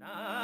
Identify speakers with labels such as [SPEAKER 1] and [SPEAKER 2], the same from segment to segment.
[SPEAKER 1] Nah.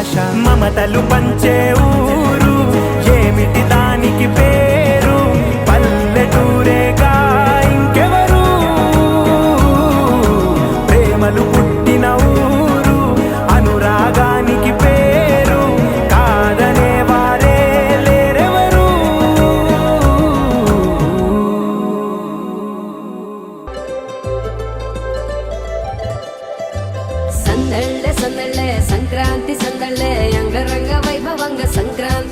[SPEAKER 2] భాష
[SPEAKER 1] మమతలు పంచేవు.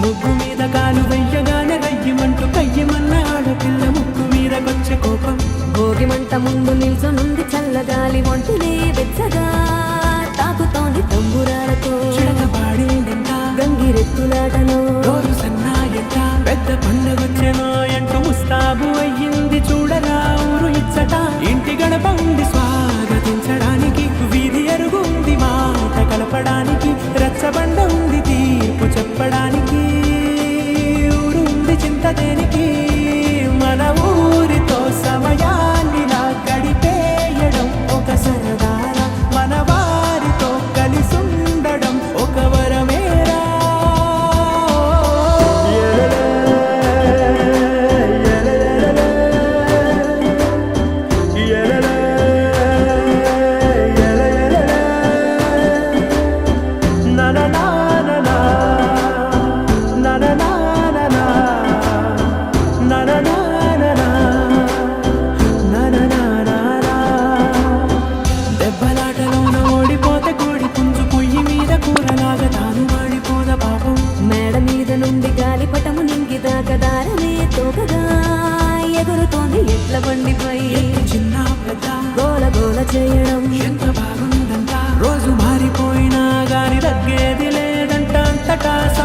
[SPEAKER 1] ముగ్గు మీద కాలు వెయ్యగానే రయ్యమంటూ కయ్యమన్న ఆడపిల్ల ముగ్గు
[SPEAKER 2] మీద కొచ్చే కోపం. భోగిమంట ముందు నిల్చొనుంది చల్లగాలి ఒంటినే వెచ్చగా తాకుతోంది తంబురాలతో. చిడకపాడి గంగిరెత్తులాట మూగగా ఎగురుతోంది ఎట్ల బండిపై.
[SPEAKER 1] చిన్న
[SPEAKER 2] గోల గోల చేయడం.
[SPEAKER 1] ఎంత బాగుందంట. రోజు మారిపోయినా గాని తగ్గేది లేదంట అంతటా.